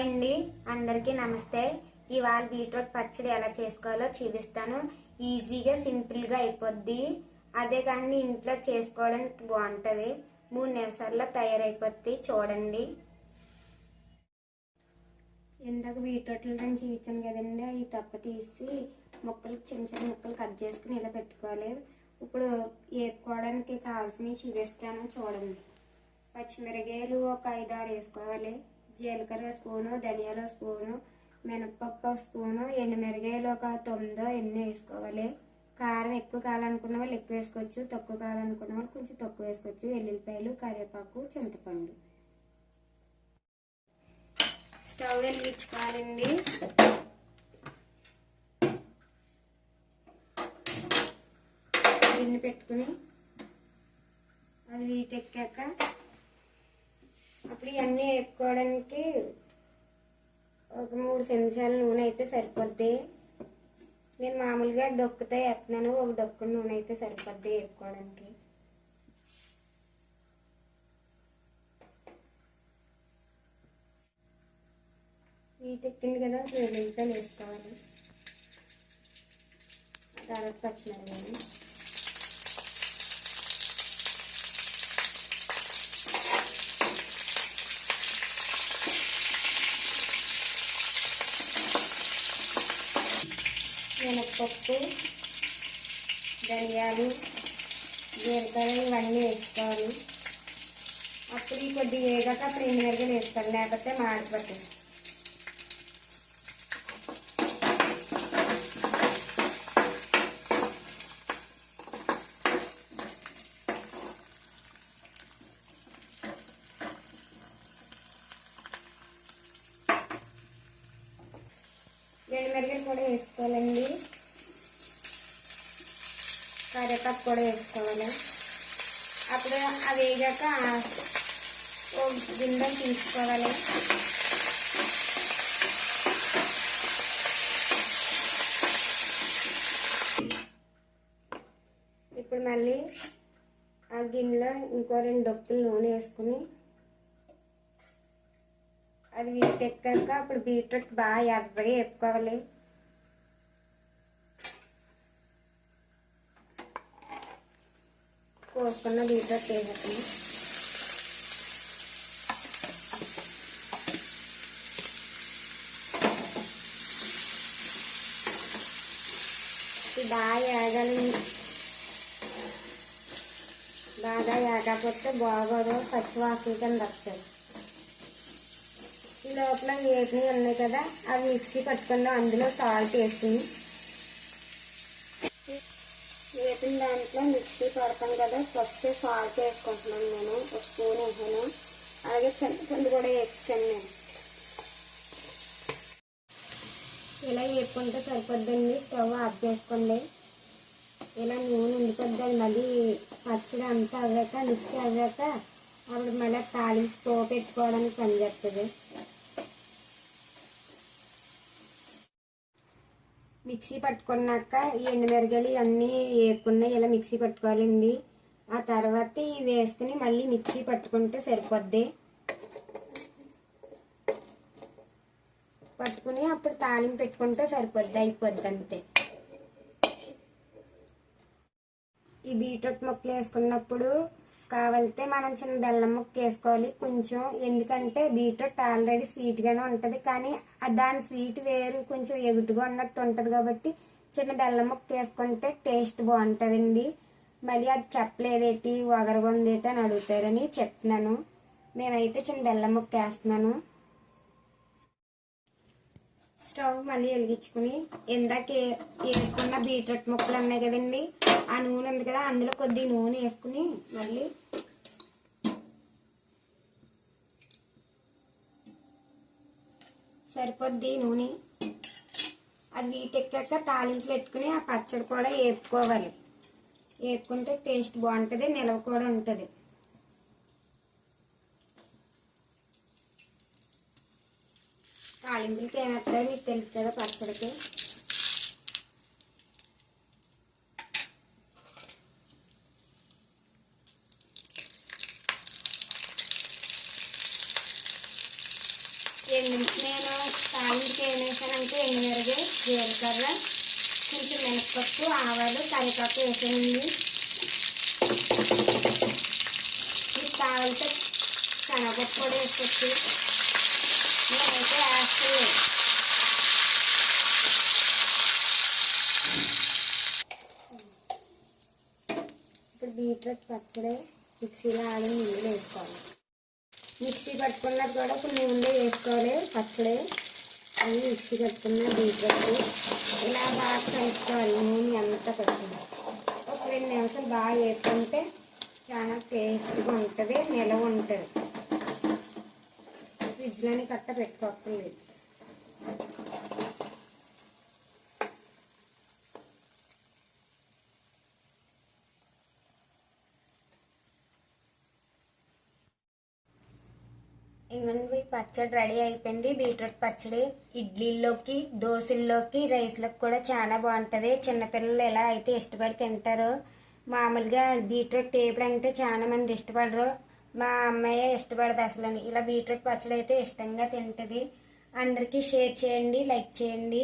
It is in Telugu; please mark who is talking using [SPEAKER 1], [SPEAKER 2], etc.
[SPEAKER 1] హాయ్ అండి. అందరికీ నమస్తే. ఇవాళ బీట్రూట్ పచ్చడి ఎలా చేసుకోవాలో చూపిస్తాను. ఈజీగా సింపుల్గా అయిపోద్ది. అదే కానీ ఇంట్లో చేసుకోవడానికి బాగుంటుంది. మూడు నిమిషాల్లో తయారైపోద్ది. చూడండి. ఇందాక బీట్రూట్లు రెండు చూపించాను కదండి. అవి తొక్క తీసి ముక్కలు చిన్న చిన్న ముక్కలు కట్ చేసుకుని ఇలా పెట్టుకోవాలి. ఇప్పుడు వేపుకోవడానికి కావాల్సినవి చూపిస్తాను. చూడండి. పచ్చిమిరకాయలు ఒక ఐదారు వేసుకోవాలి. జీలకర్ర స్పూను ధనియాల స్పూను మినపప్పు ఒక స్పూను ఎండుమిరకాయలు ఒక తొమ్మిదో ఎన్ని వేసుకోవాలి? కారం ఎక్కువ కావాలనుకున్న వాళ్ళు ఎక్కువ వేసుకోవచ్చు తక్కువ కావాలనుకున్న వాళ్ళు కొంచెం తక్కువ వేసుకోవచ్చు. ఎల్లుల్లిపాయలు కరివేపాకు చింతపండు. స్టవ్ వెలిగించుకోవాలండి. గిన్నె పెట్టుకుని అది వీటెక్కాక అప్పుడు ఇవన్నీ వేపుకోవడానికి ఒక మూడు చెంచాల నూనె అయితే సరిపోద్ది. నేను మామూలుగా డొక్కుతో వేస్తున్నాను ఒక డొక్కు నూనె అయితే సరిపోద్ది వేపుకోవడానికి. వీటెక్కింది కదా వెల్లుల్లిపాయలు వేసుకోవాలి. తర్వాత పచ్చిమిరపకాయలు. మినప్పప్పు ధనియాలు జీలకర్ర ఇవన్నీ వేసుకోవాలి. అప్పుడు ఈ కొద్దిగా వేగాక అప్పుడు ఎన్ని మిరగలు వేసుకోవాలి లేకపోతే మాడిపోతుంది ఎండుమిరగలు కూడా వేసుకోవాలండి. కరివేపాకు కూడా వేసుకోవాలి అప్పుడు అవి వేగాక ఓ గిన్నె తీసుకోవాలి ఇప్పుడు మళ్ళీ ఆ గిన్నెలో ఇంకో రెండు డొక్కులు నూనె వేసుకుని అది వీటెక్కాక అప్పుడు బీట్రూట్ బాగా ఎర్రగా వేపుకోవాలి కోసుకున్న బీట్రూట్ వేసుకుని ఇది బాగా ఏగాలి బాగా ఏగకపోతే బాగోదు. పచ్చివాసన కింద వస్తుంది ఈ లోపల వేటిని ఉన్నాయి కదా అవి మిక్సీ పట్టుకుందాం అందులో సాల్ట్ వేసుకుని వేపిన దాంట్లో మిక్సీ పడతాం కదా ఫస్ట్ సాల్ట్ వేసుకుంటున్నాను నేను ఒక స్పూన్ వేసాను. అలాగే చింతపండు కూడా వేసాను నేను. ఇలా వేపుకుంటే సరిపోద్దండి స్టవ్ ఆఫ్ చేసుకోండి. ఇలా నూనె ఉండిపోద్దండి మళ్ళీ పచ్చడి అంతా అవ్వాక మిక్సీ అవ్వాక అప్పుడు మళ్ళీ తాలింపు పో పెట్టుకోవడానికి పనిచేస్తుంది మిక్సీ పట్టుకున్నాక ఈ ఎండుమిరగాయలు అన్నీ వేపుకున్నాయి ఇలా మిక్సీ పట్టుకోవాలండి. ఆ తర్వాత ఇవి వేసుకుని మళ్ళీ మిక్సీ పట్టుకుంటే సరిపోద్ది. పట్టుకుని అప్పుడు తాలింపు పెట్టుకుంటే సరిపోద్ది అయిపోద్ది అంతే. ఈ బీట్రూట్ ముక్కలు వేసుకున్నప్పుడు కావాలితే మనం చిన్న బెల్లం ముక్క వేసుకోవాలి. కొంచెం ఎందుకంటే బీట్రూట్ ఆల్రెడీ స్వీట్గానే ఉంటుంది. కానీ దాని స్వీట్ వేరు కొంచెం ఎగుటుగా ఉన్నట్టు ఉంటుంది కాబట్టి చిన్న బెల్లం ముక్క వేసుకుంటే టేస్ట్ బాగుంటుందండి. మళ్ళీ అది చెప్పలేదేటి వగరగొందేటి అని అడుగుతారని చెప్తున్నాను. మేమైతే చిన్న బెల్లం ముక్క వేస్తున్నాను. స్టవ్ మళ్ళీ వెలిగించుకుని ఇందాక వేసుకున్న బీట్రూట్ ముక్కలు ఉన్నాయి కదండి. ఆ నూనె ఉంది కదా అందులో కొద్ది నూనె వేసుకుని మళ్ళీ సరిపోద్ది నూనె. అది వీటెక్కాక తాలింపు పెట్టుకుని ఆ పచ్చడి కూడా వేపుకోవాలి వేపుకుంటే టేస్ట్ బాగుంటుంది నిలవ కూడా ఉంటుంది. తాలింపులకి ఏమవుతుందో మీకు తెలుసు కదా పచ్చడికి. ఎండు నేను తాలింపుకి ఏం వేసానంటే ఎండుమిరగి జీలకర్ర కొంచెం మినపప్పు ఆవాలు కరివేపాకు వేసానండి. మీకు కావాలంటే శనగపప్పు కూడా వేసుకోవచ్చు. నేనైతే వేస్తలేదు ఇప్పుడు బీట్రూట్ పచ్చడి మిక్సీలో ఆడి నీళ్ళు వేసుకోవాలి. మిక్సీ పట్టుకున్నది కూడా కొన్ని ముందే వేసుకోవాలి పచ్చడి. అది మిక్సీ కట్టుకున్న బీట్రూట్ ఇలా బాగా కలుసుకోవాలి నూనె అంతా పట్టుకుని. ఒక రెండు నిమిషాలు బాగా వేసుకుంటే చాలా టేస్ట్గా ఉంటుంది నిలవ ఉంటుంది. ఫ్రిడ్జ్లోని కట్ట పెట్టుకోక్కర్లేదు ఇంకొండి పచ్చడి రెడీ అయిపోయింది. బీట్రూట్ పచ్చడి ఇడ్లీలోకి దోశల్లోకి రైస్లోకి కూడా చాలా బాగుంటుంది. చిన్నపిల్లలు ఎలా అయితే ఇష్టపడి తింటారో మామూలుగా బీట్రూట్ టేపుడు అంటే చాలా మంది ఇష్టపడరు. మా అమ్మాయి ఇష్టపడదు అసలు ఇలా బీట్రూట్ పచ్చడి అయితే ఇష్టంగా తింటుంది. అందరికీ షేర్ చేయండి లైక్ చేయండి.